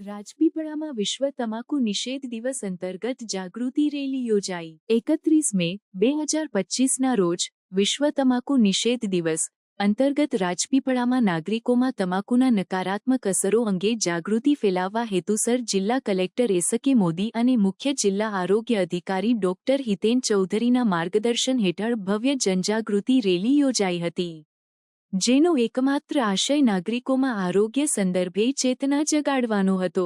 રાજપીપળામાં વિશ્વ તમાકુ નિષેધ દિવસ અંતર્ગત જાગૃતિ રેલી યોજાઈ. એકત્રીસ મે બે હજાર પચીસના રોજ, વિશ્વ તમાકુ નિષેધ દિવસ અંતર્ગત રાજપીપળામાં નાગરિકોમાં તમાકુના નકારાત્મક અસરો અંગે જાગૃતિ ફેલાવવા હેતુસર જિલ્લા કલેક્ટર એસકે મોદી અને મુખ્ય જિલ્લા આરોગ્ય અધિકારી ડોક્ટર હિતેન ચૌધરીના માર્ગદર્શન હેઠળ ભવ્ય જનજાગૃતિ રેલી યોજાઈ હતી. જેનો એકમાત્ર આશય નાગરિકોમાં આરોગ્ય સંદર્ભે ચેતના જગાડવાનો હતો.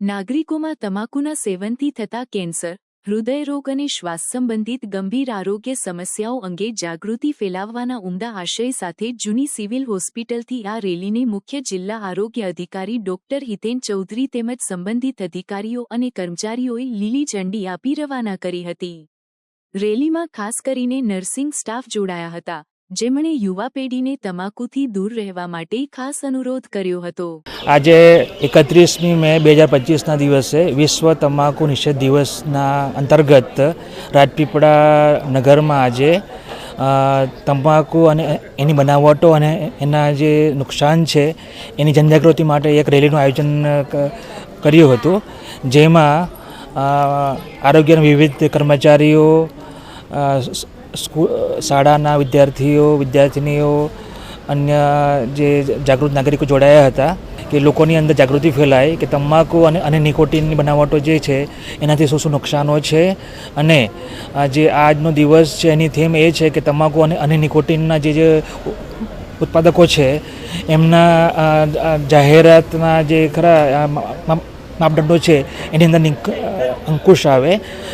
નાગરિકોમાં તમાકુના સેવનથી થતા કેન્સર હૃદયરોગ અને શ્વાસ સંબંધિત ગંભીર આરોગ્ય સમસ્યાઓ અંગે જાગૃતિ ફેલાવવાના ઉમદા આશય સાથે જૂની સિવિલ હોસ્પિટલથી આ રેલીને મુખ્ય જિલ્લા આરોગ્ય અધિકારી ડોક્ટર હિતેન ચૌધરી તેમજ સંબંધિત અધિકારીઓ અને કર્મચારીઓએ લીલી ઝંડી આપી રવાના કરી હતી. રેલીમાં ખાસ કરીને નર્સિંગ સ્ટાફ જોડાયા હતા. જેમણે યુવા પેઢીને તમાકુથી દૂર રહેવા માટે ખાસ અનુરોધ કર્યો હતો. આજે એકત્રીસમી મે બે હજાર પચીસના દિવસે વિશ્વ તમાકુ નિષેધ દિવસના અંતર્ગત રાજપીપળા નગરમાં આજે તમાકુ અને એની બનાવટો અને એના જે નુકસાન છે, એની જનજાગૃતિ માટે એક રેલીનું આયોજન કર્યું હતું, જેમાં આરોગ્યના વિવિધ કર્મચારીઓ અ, સ- સ્કૂ શાળાના વિદ્યાર્થીઓ વિદ્યાર્થિનીઓ અન્ય જે જાગૃત નાગરિકો જોડાયા હતા કે લોકોની અંદર જાગૃતિ ફેલાય કે તમાકુ અને અને નિકોટિનની બનાવટો જે છે એનાથી શું શું નુકસાનો છે? અને જે આજનો દિવસ છે એની થીમ એ છે કે તમાકુ અને અને નિકોટિનના જે જે ઉત્પાદકો છે એમના જાહેરાતના જે ખરા માપદંડો છે એની અંદર અંકુશ આવે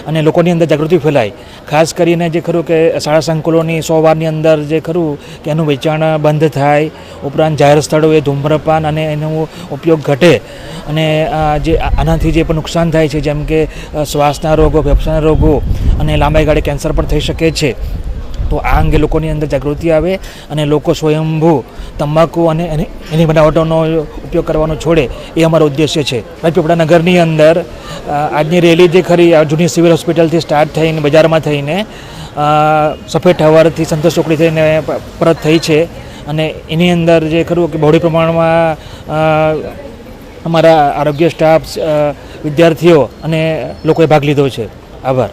અને લોકોની અંદર જાગૃતિ ફેલાય. ખાસ કરીને જે ખરું કે શાળા સંકુલોની સો વારની અંદર જે ખરું કે એનું વેચાણ બંધ થાય, ઉપરાંત જાહેર સ્થળોએ ધૂમ્રપાન અને એનો ઉપયોગ ઘટે. અને જે આનાથી જે પણ નુકસાન થાય છે, જેમ કે શ્વાસના રોગો, ફેફસાના રોગો અને લાંબા ગાળે કેન્સર પણ થઈ શકે છે. તો આ અંગે લોકોની અંદર જાગૃતિ આવે અને લોકો સ્વયંભૂ તમાકુ અને એની બનાવટોનો ઉપયોગ કરવાનો છોડે એ અમારો ઉદ્દેશ્ય છે. રાજપીપળા નગરની અંદર આજની રેલી જે ખરી જૂની સિવિલ હોસ્પિટલથી સ્ટાર્ટ થઈને, બજારમાં થઈને સફેદ ઠવારથી સંતોષ ચોકડી થઈને પરત થઈ છે. અને એની અંદર જે ખરું કે બહોળી પ્રમાણમાં અમારા આરોગ્ય સ્ટાફ વિદ્યાર્થીઓ અને લોકોએ ભાગ લીધો છે. આભાર.